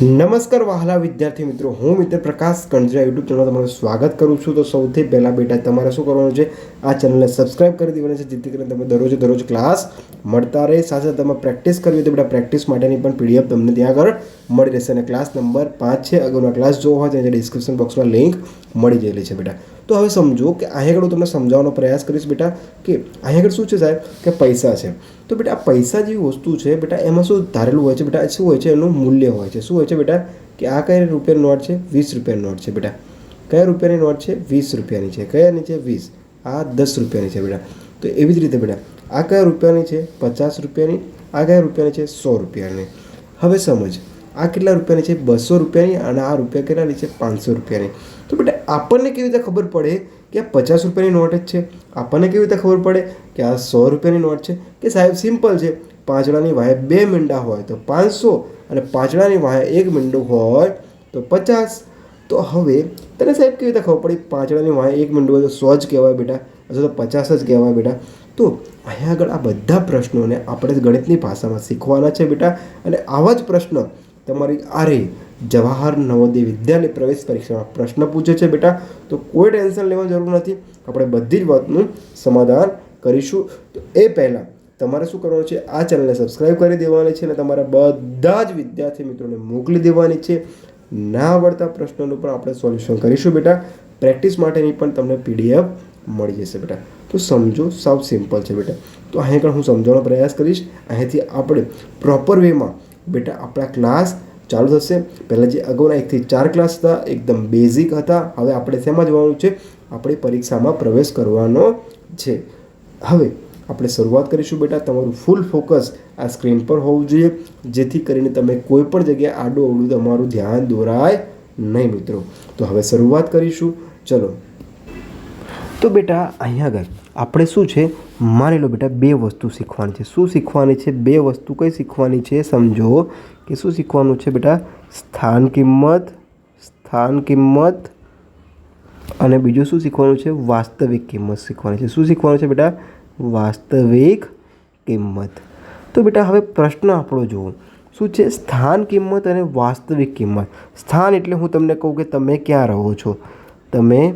નમસ્કાર વહાલા વિદ્યાર્થી મિત્રો, હું મિત્ર પ્રકાશ કંજરા યુટ્યુબ ચેનલમાં તમારું સ્વાગત કરું છું. તો સૌથી પહેલાં બેટા, તમારે શું કરવાનું છે? આ ચેનલને સબસ્ક્રાઇબ કરી દેવાની છે, જેથી કરીને તમે દરરોજ દરરોજ ક્લાસ મળતા રહે. સાથે તમે પ્રેક્ટિસ કરવી તો બેટા પ્રેક્ટિસ માટેની પણ પીડીએફ તમને ત્યાં આગળ મળી રહેશે. અને ક્લાસ નંબર પાંચ છે, અગાઉના ક્લાસ જોવો હોય તો ડિસ્ક્રિપ્શન બોક્સમાં લિંક મળી ગયેલી છે બેટા. તો હવે સમજો કે અહીંયા આગળ હું તમને સમજાવવાનો પ્રયાસ કરીશ બેટા, કે અહીંયા આગળ શું છે સાહેબ? કે પૈસા છે. તો બેટા પૈસા જેવી વસ્તુ છે, બેટા, એમાં શું ધારેલું હોય છે? બેટા, શું હોય છે? એનું મૂલ્ય હોય છે. શું હોય છે બેટા, કે આ કઈ રૂપિયાની નોટ છે? વીસ રૂપિયાની નોટ છે બેટા. કયા રૂપિયાની નોટ છે? વીસ રૂપિયાની છે. કયાની છે? વીસ. આ દસ રૂપિયાની છે બેટા. તો એવી જ રીતે બેટા, આ કયા રૂપિયાની છે? પચાસ રૂપિયાની. આ કયા રૂપિયાની છે? સો રૂપિયાની. હવે સમજ, આ કેટલા રૂપિયાની છે? બસો રૂપિયાની અને આ રૂપિયા કેટલાની છે? પાંચસો રૂપિયાની. તો બેટા, આપણને કેવી રીતે ખબર પડે કે આ પચાસ રૂપિયાની નોટ જ છે? આપણને કેવી રીતે ખબર પડે કે આ સો રૂપિયાની નોટ છે? કે સાહેબ, સિમ્પલ છે. પાંચડાની વાહે બે મીંડા હોય તો પાંચસો અને પાંચડાની વાહે એક મીંડું હોય તો પચાસ. તો હવે તને સાહેબ કેવી રીતે ખબર પડી? પાંચડાની વાહે એક મીંડું હોય તો સો જ કહેવાય બેટા, અથવા તો પચાસ જ કહેવાય બેટા. તો અહીંયા આગળ આ બધા પ્રશ્નોને આપણે ગણિતની ભાષામાં શીખવાના છે બેટા. અને આવા જ પ્રશ્ન તમારી આરે જવાહર નવોદય વિદ્યાલય પ્રવેશ પરીક્ષામાં પ્રશ્ન પૂછે છે બેટા. તો કોઈ ટેન્શન લેવાની જરૂર નથી. આપણે બધી જ વાતનું સમાધાન કરીશું. તો એ પહેલાં તમારે શું કરવાનું છે? આ ચેનલને સબસ્ક્રાઈબ કરી દેવાની છે અને તમારા બધા જ વિદ્યાર્થી મિત્રોને મોકલી દેવાની છે. ના આવડતા પ્રશ્નોનું પણ આપણે સોલ્યુશન કરીશું બેટા. પ્રેક્ટિસ માટેની પણ તમને પીડીએફ મળી જશે બેટા. તો સમજો, સાવ સિમ્પલ છે બેટા. તો અહીં આગળ હું સમજાવવાનો પ્રયાસ કરીશ. અહીંથી આપણે પ્રોપર વેમાં બેટા આપણા ક્લાસ ચાલુ થશે. પહેલાં જે અગાઉના એકથી ચાર ક્લાસ હતા, એકદમ બેઝિક હતા. હવે આપણે શેમાં જવાનું છે? આપણી પરીક્ષામાં પ્રવેશ કરવાનો છે. હવે આપણે શરૂઆત કરીશું બેટા. તમારું ફૂલ ફોકસ આ સ્ક્રીન પર હોવું જોઈએ. જેથી કરીને તમે કોઈ પણ જગ્યાએ આડું અવડું તમારું ધ્યાન દોરાય નહીં મિત્રો. તો હવે શરૂઆત કરીશું. ચલો. તો બેટા, અહીંયા આગળ આપણે શું છે? માની લો બેટા, બે વસ્તુ શીખવાની છે. શું શીખવાની છે? બે વસ્તુ કઈ શીખવાની છે? સમજો કે શું શીખવાનું છે બેટા? સ્થાન કિંમત સ્થાન કિંમત અને બીજું શું શીખવાનું છે? વાસ્તવિક કિંમત શીખવાની છે. શું શીખવાનું છે બેટા? વાસ્તવિક કિંમત. તો બેટા, હવે પ્રશ્ન આપણો જુઓ. શું છે? સ્થાન કિંમત અને વાસ્તવિક કિંમત. સ્થાન એટલે હું તમને કહું કે તમે ક્યાં રહો છો? તમે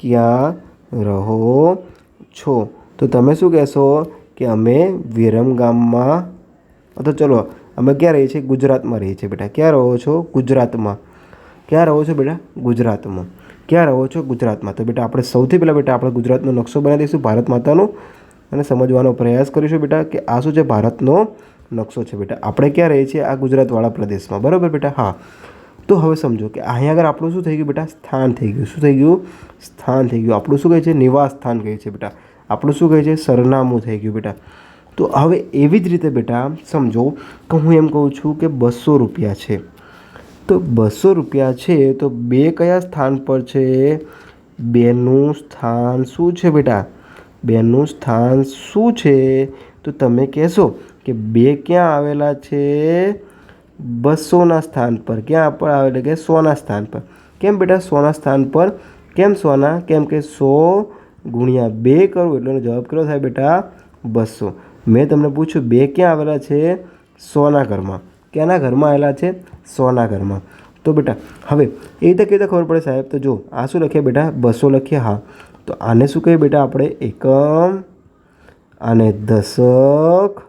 ક્યાં રહો છો? તો તમે શું કહેશો કે અમે વિરમગામમાં તો ચલો, અમે ક્યાં રહીએ છીએ? ગુજરાતમાં રહીએ છીએ બેટા. ક્યાં રહો છો? ગુજરાતમાં. ક્યાં રહો છો બેટા? ગુજરાતમાં. ક્યાં રહો છો? ગુજરાતમાં. તો બેટા, આપણે સૌથી પહેલાં બેટા, આપણે ગુજરાતનો નકશો બનાવી દઈશું. ભારત માતાનો અને સમજવાનો પ્રયાસ કરીશું બેટા કે આ શું છે? ભારતનો નકશો છે બેટા. આપણે ક્યાં રહીએ છીએ? આ ગુજરાતવાળા પ્રદેશમાં. બરાબર બેટા? હા. તો હવે સમજો કે અહીંયા આગળ આપણું શું થઈ ગયું બેટા? સ્થાન થઈ ગયું. શું થઈ ગયું? સ્થાન થઈ ગયું. આપણું શું કહે છે? નિવાસ સ્થાન કહે છે બેટા. આપણું શું કહે છે? સરનામું થઈ ગયું બેટા. તો હવે એવી જ રીતે બેટા સમજો કે હું એમ કહું છું કે બસો રૂપિયા છે. તો બસો રૂપિયા છે તો બે કયા સ્થાન પર છે? બેનું સ્થાન શું છે બેટા? બેનું સ્થાન શું છે? તો તમે કહેશો કે બે ક્યાં આવેલા છે? બસોના સ્થાન પર. ક્યાં પર આવેલા કે સોના સ્થાન પર. કેમ બેટા? સોના સ્થાન પર કેમ સોના? કેમ કે સો ગુણ્યા બે કરું? એટલે જવાબ કેટલો થાય બેટા? બસો. મેં તમને પૂછ્યું, બે ક્યાં આવેલા છે? સોના ઘરમાં. ક્યાંના ઘરમાં આવેલા છે? સોના ઘરમાં. તો બેટા, હવે એ રીતે કેવી રીતે ખબર પડે સાહેબ? તો જો આ શું લખીએ બેટા? બસો લખીએ હા. તો આને શું કહીએ બેટા આપણે? એકમ, આને દશક,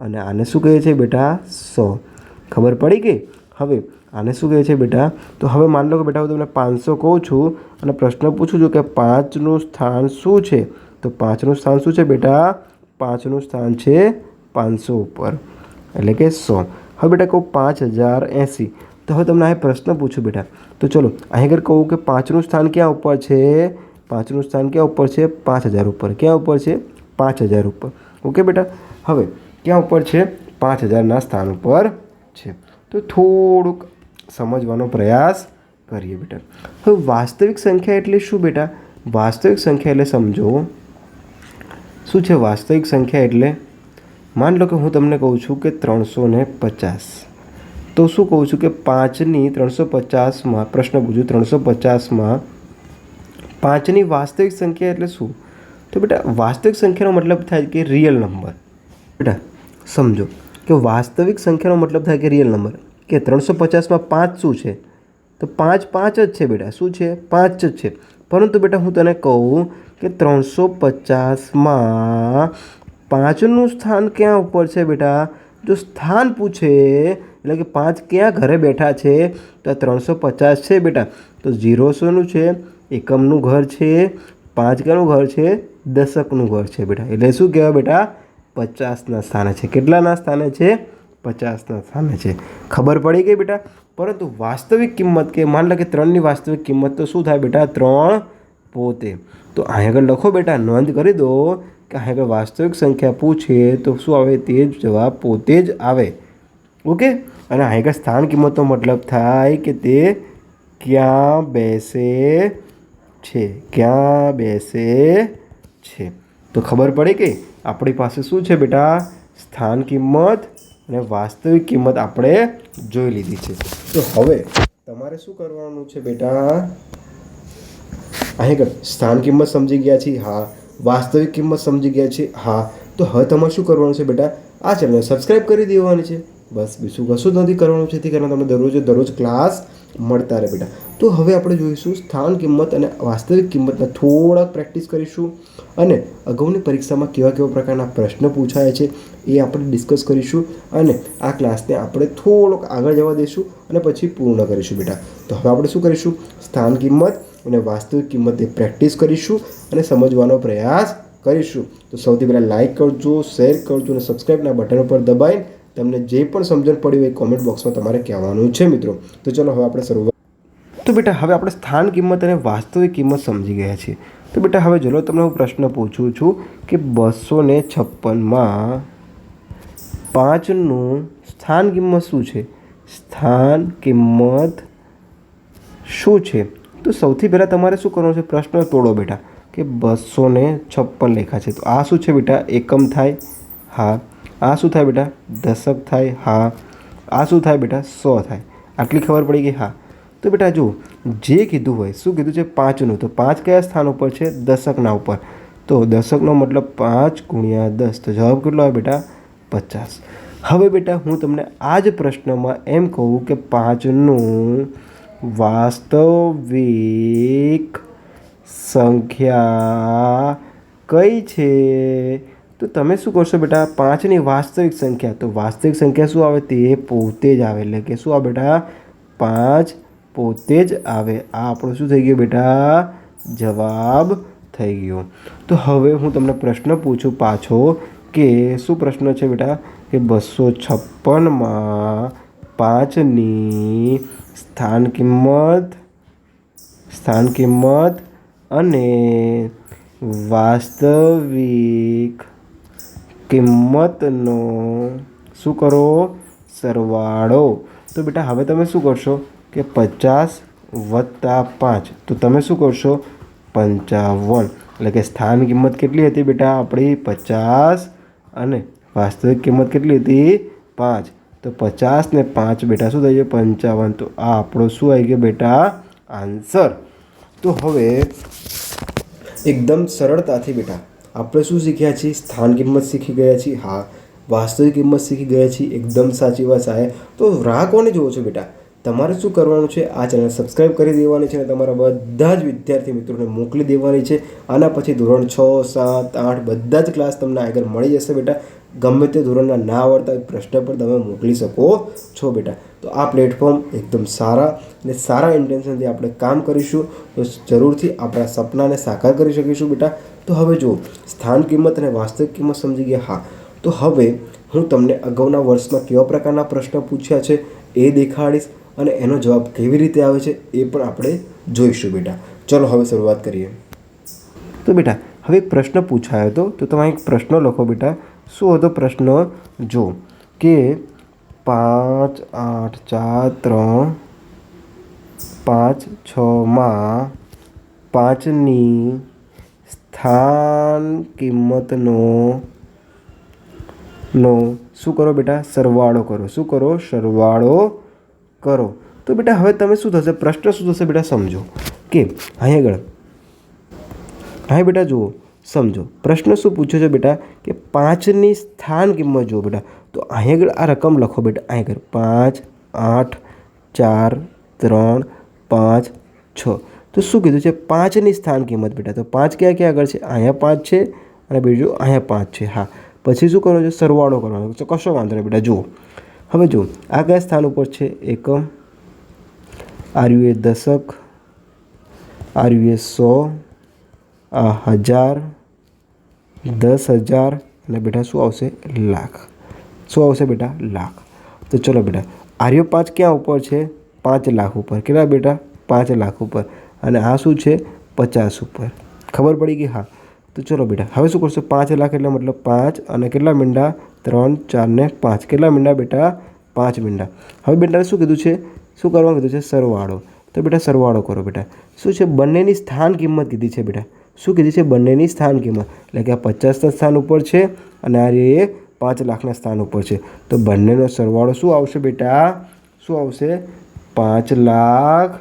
અને આને શું કહે છે બેટા? સો. ખબર પડી ગઈ? હવે આને શું કહે છે બેટા? તો હવે માની લો કે બેટા હું તમને પાંચસો કહું છું અને પ્રશ્ન પૂછું છું કે પાંચનું સ્થાન શું છે? તો પાંચનું સ્થાન શું છે બેટા? પાંચનું સ્થાન છે પાંચસો ઉપર. એટલે કે સો. હવે બેટા કહું પાંચ હજાર એંસી. તો હવે તમને આ પ્રશ્ન પૂછું બેટા. તો ચલો, અહીં આગળ કહું કે પાંચનું સ્થાન ક્યાં ઉપર છે? પાંચનું સ્થાન ક્યાં ઉપર છે? પાંચ હજાર ઉપર. ક્યાં ઉપર છે? પાંચ હજાર ઉપર. ઓકે બેટા? હવે, ક્યાં ઉપર છે? પાંચ હજારના સ્થાન ઉપર છે. તો થોડુંક સમજવાનો પ્રયાસ કરીએ બેટા. હવે વાસ્તવિક સંખ્યા એટલે શું બેટા? વાસ્તવિક સંખ્યા એટલે સમજો. શું છે વાસ્તવિક સંખ્યા એટલે? માન લો કે હું તમને કહું છું કે ત્રણસો ને પચાસ. તો શું કહું છું કે પાંચની ત્રણસો પચાસમાં, પ્રશ્ન પૂછું, ત્રણસો પચાસમાં પાંચની વાસ્તવિક સંખ્યા એટલે શું? તો બેટા, વાસ્તવિક સંખ્યાનો મતલબ થાય કે રિયલ નંબર બેટા, સમજો કે વાસ્તવિક સંખ્યાનો મતલબ થાય કે રિયલ નંબર કે ત્રણસો પચાસમાં પાંચ શું છે? તો પાંચ પાંચ જ છે બેટા. શું છે? પાંચ જ છે. પરંતુ બેટા, હું તને કહું કે ત્રણસો પચાસમાં પાંચનું સ્થાન ક્યાં ઉપર છે બેટા? જો સ્થાન પૂછે, એટલે કે પાંચ ક્યાં ઘરે બેઠા છે, તો ત્રણસો પચાસ છે બેટા. તો ઝીરો શોનું છે એકમનું ઘર છે પાંચ ક્યાંનું ઘર છે દશકનું ઘર છે બેટા. એટલે શું કહેવાય બેટા? પચાસના સ્થાને છે. કેટલાના સ્થાને છે? પચાસના સ્થાને છે. ખબર પડી ગઈ બેટા? પરંતુ વાસ્તવિક કિંમત કે માન લો કે ત્રણની વાસ્તવિક કિંમત તો શું થાય બેટા? ત્રણ પોતે. તો અહીં આગળ લખો બેટા, નોંધ કરી દો કે અહીં આગળ વાસ્તવિક સંખ્યા પૂછે તો શું આવે? તે જ જવાબ પોતે જ આવે. ઓકે? અને અહીં આગળ સ્થાન કિંમતનો મતલબ થાય કે તે ક્યાં બેસે? છે. ક્યાં બેસે છે? તો ખબર પડે કે આપણી પાસે શું છે બેટા? સ્થાન કિંમત અને વાસ્તવિક કિંમત આપણે જોઈ લીધી છે. તો હવે તમારે શું કરવાનું છે બેટા? અહીં આગળ, સ્થાન કિંમત સમજી ગયા છીએ. હા. વાસ્તવિક કિંમત સમજી ગયા છીએ. હા. તો હવે તમારે શું કરવાનું છે બેટા? આ ચેનલને સબસ્ક્રાઈબ કરી દેવાની છે. બસ, બીજું કશું જ નથી કરવાનું છે તેથી કારણે તમને દરરોજ દરરોજ ક્લાસ મળતા રહે બેટા. તો હવે આપણે જોઈશું સ્થાન કિંમત અને વાસ્તવિક કિંમતના થોડાક પ્રેક્ટિસ કરીશું. અને અગાઉની પરીક્ષામાં કેવા કેવા પ્રકારના પ્રશ્ન પૂછાય છે એ આપણે ડિસ્કસ કરીશું. અને આ ક્લાસને આપણે થોડોક આગળ જવા દઈશું અને પછી પૂર્ણ કરીશું બેટા. તો હવે આપણે શું કરીશું? સ્થાન કિંમત અને વાસ્તવિક કિંમતની પ્રેક્ટિસ કરીશું અને સમજવાનો પ્રયાસ કરીશું. તો સૌથી પહેલાં લાઇક કરજો શેર કરજો અને સબસ્ક્રાઈબના બટન ઉપર દબાઈને તમને જે પણ સમજણ પડી હોય કોમેન્ટ બોક્સમાં તમારે કહેવાનું છે મિત્રો. તો ચલો હવે આપણે શરૂઆત તો બેટા, હવે આપણે સ્થાન કિંમત અને વાસ્તવિક કિંમત સમજી ગયા છીએ. તો બેટા, હવે ચલો તમને હું પ્રશ્ન પૂછું છું કે બસો ને છપ્પનમાં પાંચનું સ્થાન કિંમત શું છે? સ્થાન કિંમત શું છે? તો સૌથી પહેલાં તમારે શું કરવાનું છે? પ્રશ્ન તોડો બેટા, કે બસો ને છપ્પન લેખા છે. તો આ શું છે બેટા? એકમ થાય, હા. આ શું થાય બેટા? દશક થાય, હા. આ શું થાય બેટા? સો થાય. આટલી ખબર પડી ગઈ, હા. તો બેટા જુઓ, જે કીધું હોય, શું કીધું છે? પાંચનું. તો પાંચ કયા સ્થાન ઉપર છે? દશકના ઉપર. તો દશકનો મતલબ પાંચ ગુણ્યા દસ. તો જવાબ કેટલો આવે બેટા? પચાસ. હવે બેટા હું તમને આ જ પ્રશ્નમાં એમ કહું કે પાંચનું વાસ્તવિક સંખ્યા કઈ છે? તો તમે શું કરશો બેટા? પાંચની વાસ્તવિક સંખ્યા. તો વાસ્તવિક સંખ્યા શું આવે? તે પોતે જ આવે. એટલે કે શું આવે બેટા? પાંચ પોતે જ આવે. આ આપણો શું થઈ ગયો બેટા? જવાબ થઈ ગયો. તો હવે હું તમને પ્રશ્ન પૂછું પાછો કે શું પ્રશ્ન છે બેટા? કે બસો છપ્પનમાં પાંચની સ્થાન કિંમત સ્થાન કિંમત અને વાસ્તવિક કિંમતનો શું કરો? સરવાળો. તો બેટા, હવે તમે શું કરશો? કે પચાસ વત્તા પાંચ. તો તમે શું કરશો? પંચાવન. એટલે કે સ્થાન કિંમત કેટલી હતી બેટા? આપણી પચાસ અને વાસ્તવિક કિંમત કેટલી હતી? પાંચ. તો પચાસ ને પાંચ બેટા શું થઈ ગયું? પંચાવન. તો આ આપણો શું આવી ગયો બેટા? આન્સર. તો હવે એકદમ સરળતાથી બેટા, આપણે શું શીખ્યા છીએ? સ્થાન કિંમત શીખી ગયા છીએ. હા, વાસ્તવિક કિંમત શીખી ગયા છીએ. એકદમ સાચી વાત સાહેબ. તો રાહ કોને જોવો છો બેટા? તમારે શું કરવાનું છે? આ ચેનલ સબસ્ક્રાઈબ કરી દેવાની છે અને તમારા બધા જ વિદ્યાર્થી મિત્રોને મોકલી દેવાની છે. આના પછી ધોરણ છ, સાત, આઠ બધા જ ક્લાસ તમને આગળ મળી જશે બેટા. ગમે તે ધોરણના ના આવડતા પ્રશ્ન પણ તમે મોકલી શકો છો બેટા. તો આ પ્લેટફોર્મ એકદમ સારા અને સારા ઇન્ટેન્શનથી આપણે કામ કરીશું. તો જરૂરથી આપણા સપનાને સાકાર કરી શકીશું બેટા. તો હવે જુઓ, સ્થાન કિંમત અને વાસ્તવિક કિંમત સમજી ગયા. હા, તો હવે હું તમને અગાઉના વર્ષમાં કેવા પ્રકારના પ્રશ્ન પૂછ્યા છે એ દેખાડીશ. અને એનો જવાબ કેવી રીતે આવે છે એ પણ આપણે જોઈશું બેટા. ચલો હવે શરૂઆત કરીએ. તો બેટા, હવે એક પ્રશ્ન પૂછાયો હતો. તો તમે એક પ્રશ્ન લખો બેટા. શું હતો પ્રશ્ન? જો કે પાંચ, આઠ, ચાર, ત્રણ, પાંચ છમાં પાંચની સ્થાન કિંમતનો નો શું કરો બેટા? સરવાળો કરો. શું કરો? સરવાળો કરો. તો બેટા, હવે તમે શું થશે? પ્રશ્ન શું થશે બેટા? સમજો. કે અહીં આગળ હા બેટા જુઓ, સમજો. પ્રશ્ન શું પૂછ્યો છે બેટા? કે પાંચની સ્થાન કિંમત જુઓ બેટા. તો અહીં આગળ આ રકમ લખો બેટા, અહીં આગળ. પાંચ, આઠ, ચાર, ત્રણ, પાંચ, છ. તો શું કીધું છે? પાંચની સ્થાન કિંમત બેટા. તો પાંચ ક્યાં ક્યાં આગળ છે? અહીંયા પાંચ છે અને બીજું અહીંયા પાંચ છે. હા. પછી શું કરવાનું છે? સરવાળો કરવાનો કશો વાંધો નહીં બેટા, જુઓ. હવે જો, આ કયા સ્થાન ઉપર છે? એકમ. આર્યુ એ દશક. આર્યુ એ સો. આ હજાર. દસ હજાર. અને બેટા શું આવશે? લાખ. શું આવશે બેટા? લાખ. તો ચલો બેટા, આર્યો પાંચ ક્યાં ઉપર છે? પાંચ લાખ ઉપર. કેટલા બેટા? પાંચ લાખ ઉપર. અને આ શું છે? પચાસ ઉપર. ખબર પડી ગઈ? હા. તો ચલો બેટા, હવે શું કરશો? પાંચ લાખ એટલે મતલબ પાંચ. અને કેટલા મીંડા? ત્રણ, ચાર ને પાંચ. કેટલા મીંડા બેટા? પાંચ મીંડા. હવે બેટાને શું કીધું છે? શું કરવાનું કીધું છે? સરવાળો. તો બેટા સરવાળો કરો બેટા. શું છે? બંનેની સ્થાન કિંમત કીધી છે બેટા. શું કીધી છે? બંનેની સ્થાન કિંમત. એટલે કે આ પચાસના સ્થાન ઉપર છે અને આ એ પાંચ લાખના સ્થાન ઉપર છે. તો બંનેનો સરવાળો શું આવશે બેટા? શું આવશે? પાંચ લાખ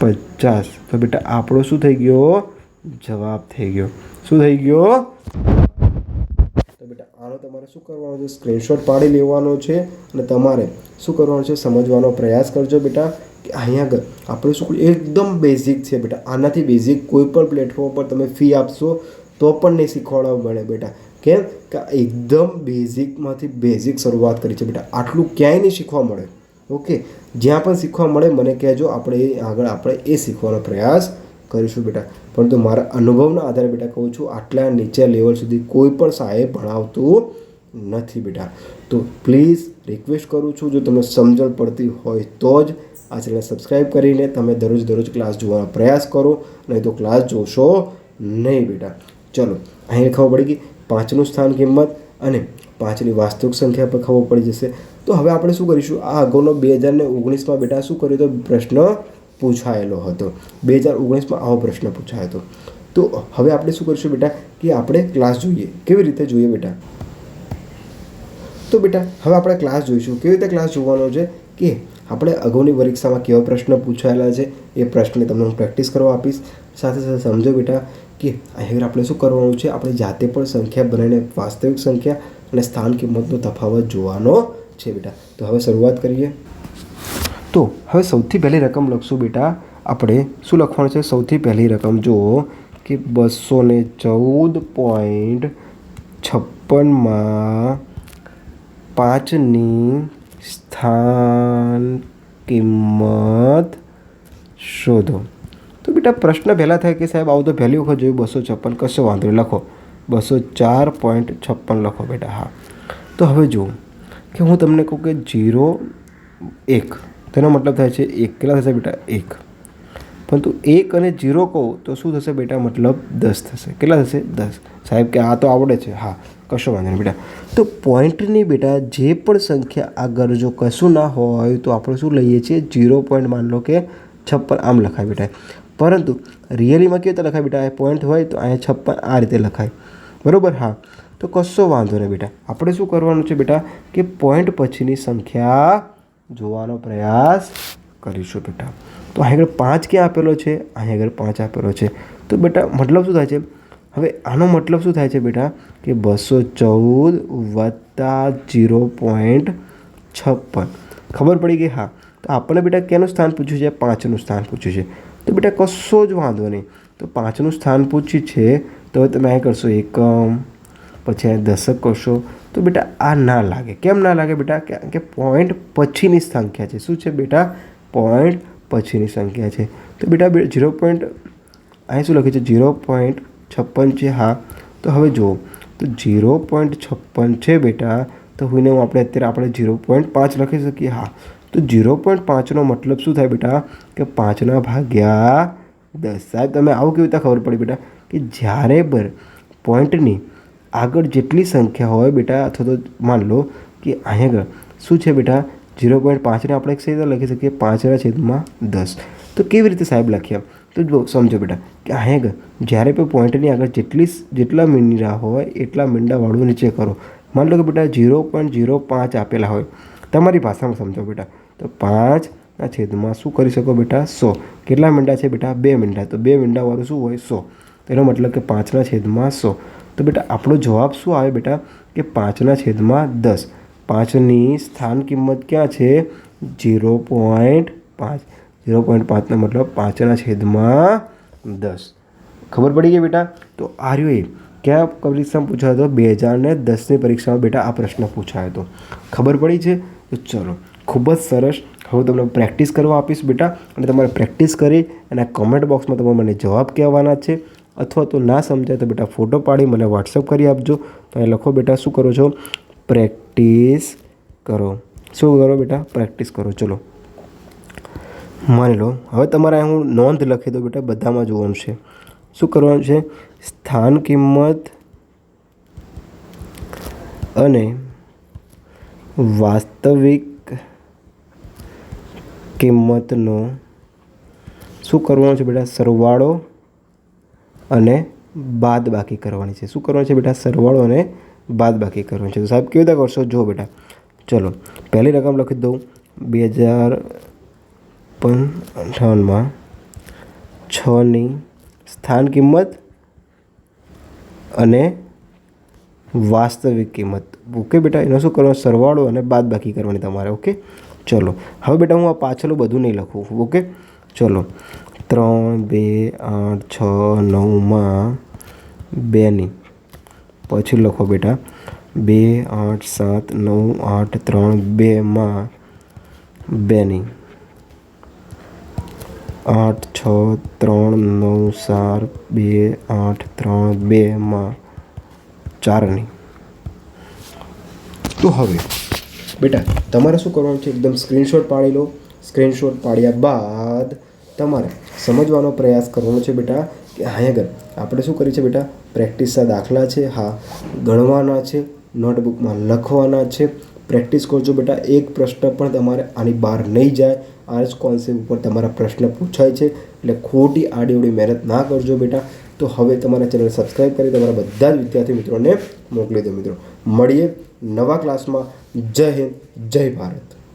પચાસ. તો બેટા આપણો શું થઈ ગયો? જવાબ થઈ ગયો. શું થઈ ગયો? આનો તમારે શું કરવાનું છે? સ્ક્રીનશોટ પાડી લેવાનો છે અને તમારે શું કરવાનું છે? સમજવાનો પ્રયાસ કરજો બેટા કે અહીંયા આગળ આપણે શું એકદમ બેઝિક છે બેટા. આનાથી બેઝિક કોઈ પણ પ્લેટફોર્મ પર તમે ફી આપશો તો પણ નહીં શીખવાડવા મળે બેટા. કેમ? કે એકદમ બેઝિકમાંથી બેઝિક શરૂઆત કરી છે બેટા. આટલું ક્યાંય નહીં શીખવા મળે. ઓકે જ્યાં પણ શીખવા મળે, મને કહેજો. આપણે આગળ આપણે એ શીખવાનો પ્રયાસ કરીશું બેટા. પરંતુ મારા અનુભવના આધારે બેટા કહું છું, આટલા નીચે લેવલ સુધી કોઈ પણ સાહેબ ભણાવતું નથી બેટા. તો પ્લીઝ રિક્વેસ્ટ કરું છું, જો તમને સમજણ પડતી હોય તો જ આ ચેનલ સબસ્ક્રાઈબ કરીને તમે દરરોજ દરરોજ ક્લાસ જોવાનો પ્રયાસ કરો, નહીં તો ક્લાસ જોશો નહીં બેટા. ચલો, અહીં ખબર પડી ગઈ પાંચનું સ્થાન કિંમત અને પાંચની વાસ્તવિક સંખ્યા પર ખબર પડી જશે. તો હવે આપણે શું કરીશું? આ અગાઉનો બે હજાર ને ઓગણીસમાં બેટા શું કર્યું તો પ્રશ્ન પૂછાયેલો હતો. બે હજાર ઓગણીસમાં આવો પ્રશ્ન પૂછાયો. હતો તો હવે આપણે શું કરીશું બેટા? કે આપણે ક્લાસ જોઈએ. કેવી રીતે જોઈએ બેટા? તો બેટા, હવે આપણે ક્લાસ જોઈશું. કેવી રીતે ક્લાસ જોવાનો છે? કે આપણે અગાઉની પરીક્ષામાં કેવા પ્રશ્ન પૂછાયેલા છે? એ પ્રશ્નને તમને હું પ્રેક્ટિસ કરવા આપીશ. સાથે સાથે સમજો બેટા કે અહીં આપણે શું કરવાનું છે? આપણે જાતે પણ સંખ્યા બનાવીને વાસ્તવિક સંખ્યા અને સ્થાન કિંમતનો તફાવત જોવાનો છે બેટા. તો હવે શરૂઆત કરીએ. તો હવે સૌથી પહેલી રકમ લખશું બેટા આપણે. શું લખવાનું છે? સૌથી પહેલી રકમ. જુઓ કે બસો ને ચૌદ પોઈન્ટ છપ્પનમાં પાંચની સ્થાન કિંમત શોધો. તો બેટા પ્રશ્ન પહેલાં થાય કે સાહેબ, આવું તો પહેલી વખત જોયું, બસો છપ્પન કશો વાંધો નહીં. લખો. બસો ચાર પોઈન્ટ છપ્પન લખો બેટા, હા. તો હવે જુઓ કે હું તમને કહું કે જીરો એક. તેનો મતલબ થાય છે એક કેટલા થશે બેટા? એક. પરંતુ એક અને જીરો કહું તો શું થશે બેટા? મતલબ દસ થશે. કેટલા થશે? દસ. સાહેબ કે આ તો આવડે છે. હા, કશો વાંધો નહીં બેટા. તો પોઈન્ટની બેટા જે પણ સંખ્યા આગળ જો કશું ના હોય તો આપણે શું લઈએ છીએ? જીરો પોઈન્ટ માન લો કે છપ્પન. આમ લખાય બેટા. પરંતુ રિયલીમાં કેવી રીતે લખાય બેટા? પોઈન્ટ હોય તો અહીંયા છપ્પન આ રીતે લખાય. બરાબર? હા. તો કશો વાંધો નહીં બેટા. આપણે શું કરવાનું છે બેટા? કે પોઈન્ટ પછીની સંખ્યા જોવાનો પ્રયાસ કરીશું બેટા. તો અહીં આગળ પાંચ ક્યાં આપેલો છે? અહીં આગળ પાંચ આપેલો છે. તો બેટા, મતલબ શું થાય છે? હવે આનો મતલબ શું થાય છે બેટા? કે બસો ચૌદ વત્તા જીરો પોઈન્ટ છપ્પન. ખબર પડી ગઈ? હા. તો આપણને બેટા કેનું સ્થાન પૂછ્યું છે? પાંચનું સ્થાન પૂછ્યું છે. તો બેટા, કશો જ વાંધો નહીં. તો પાંચનું સ્થાન પૂછ્યું છે. તો તમે અહીં કરશો એકમ, પછી અહીં દશક કરશો. તો બેટા આ ના લાગે. કેમ ના લાગે બેટા? કારણ કે પોઈન્ટ પછીની સંખ્યા છે. શું છે બેટા? પોઈન્ટ પછીની સંખ્યા છે. તો બેટા ઝીરો પોઈન્ટ અહીં શું લખ્યું છે? ઝીરો પોઈન્ટ છપ્પન છે. હા. તો હવે જુઓ. તો ઝીરો પોઈન્ટ છપ્પન છે બેટા. તો હું આપણે અત્યારે આપણે ઝીરો પોઈન્ટ પાંચ લખી શકીએ. હા. તો ઝીરો પોઈન્ટ પાંચનો મતલબ શું થાય બેટા? કે પાંચના ભાગ્યા દસ. સાહેબ તમે આવું કેવી રીતે ખબર પડી બેટા? કે જ્યારે બર પોઈન્ટની આગળ જેટલી સંખ્યા હોય બેટા, અથવા તો માન લો કે અહીં આગળ, શું છે બેટા? ઝીરો પોઈન્ટ પાંચને આપણે એક રીતે લખી શકીએ પાંચના છેદમાં દસ. તો કેવી રીતે સાહેબ લખ્યા? તો જો સમજો બેટા, કે અહીં આગળ, જ્યારે પણ પોઈન્ટની આગળ જેટલી જેટલા મીંડા હોય, એટલા મીંડાવાળું નીચે કરો. માન લો કે બેટા, ઝીરો પોઈન્ટ ઝીરો પાંચ આપેલા હોય. તમારી ભાષામાં સમજો બેટા. તો પાંચના છેદમાં શું કરી શકો બેટા? સો. કેટલા મીંડા છે બેટા? બે મીંડા તો બે મીંડાવાળું શું હોય? સો. તેનો મતલબ કે પાંચના છેદમાં સો. તો બેટા, આપણો જવાબ શું આવે બેટા? કે પાંચના છેદમાં દસ. પાંચની સ્થાન કિંમત ક્યાં છે? જીરો પોઈન્ટ પાંચ. ઝીરો પોઈન્ટ પાંચનો મતલબ પાંચના છેદમાં દસ. ખબર પડી ગઈ બેટા? તો આ રહ્યો એ કયા પરીક્ષામાં પૂછાયો હતો? બે હજાર ને દસની પરીક્ષામાં બેટા આ પ્રશ્ન પૂછાયો હતો. ખબર પડી છે? તો ચલો, ખૂબ જ સરસ. હવે તમને પ્રેક્ટિસ કરવા આપીશ બેટા. અને તમારે પ્રેક્ટિસ કરી અને કોમેન્ટ બોક્સમાં તમે મને જવાબ કહેવાના છે. અથવા તો ના સમજાય તો બેટા ફોટો પાડી મને વોટ્સઅપ કરી આપજો. તો અહીં લખો બેટા, શું કરો છો? પ્રેક્ટિસ કરો. શું કરો બેટા? પ્રેક્ટિસ કરો. ચલો. માની લો, હવે તમારે હું નોંધ લખી દઉં બેટા, બધામાં જોવાનું છે. શું કરવાનું છે? સ્થાન કિંમત અને વાસ્તવિક કિંમતનો શું કરવાનું છે બેટા? સરવાળો અને બાદ બાકી કરવાની છે. શું કરવાનું છે બેટા? સરવાળો અને બાદ બાકી કરવાની છે. તો સાહેબ, કેવી રીતે કરશો? જો બેટા. ચલો, પહેલી રકમ લખી દઉં. બે હજાર પંચાવનમાં છની સ્થાન કિંમત અને વાસ્તવિક કિંમત. ઓકે બેટા? એનો શું કરવાનો? સરવાળો અને બાદ બાકી કરવાની તમારે. ઓકે? ચલો. હવે બેટા હું આ પાછળ બધું નહીં લખું. ઓકે? ચલો. ત્રણ, બે, આઠ, છ, નવમાં બેની. પછી લખો બેટા. બે, આઠ, સાત, નવ, આઠ, ત્રણ, બેમાં બેની. આઠ, છ, ત્રણ, નવ ચાર બે, આઠ, ત્રણ, બેમાં ચારની. તો હવે, બેટા, તમારે શું કરવાનું છે? એકદમ સ્ક્રીનશોટ પાડી લો. સ્ક્રીનશોટ પાડ્યા બાદ તમારે સમજવાનો પ્રયાસ કરવાનો છે બેટા. કે અહીંયા આગળ, આપણે શું કરીએ છીએ બેટા? પ્રેક્ટિસના દાખલા છે, હા, ગણવાના છે નોટબુકમાં લખવાના છે. પ્રેક્ટિસ કરજો બેટા, એક પ્રશ્ન પણ તમારે આની બહાર નહીં જાય. આ જ કોન્સેપ્ટ ઉપર તમારા પ્રશ્ન પૂછાય છે. એટલે ખોટી આડીઓડી મહેનત ના કરજો બેટા. તો હવે તમારા ચેનલ સબસ્ક્રાઈબ કરી તમારા બધા જ વિદ્યાર્થી મિત્રોને મોકલી દો મિત્રો. મળીએ નવા ક્લાસમાં જય હિન્દ, જય ભારત.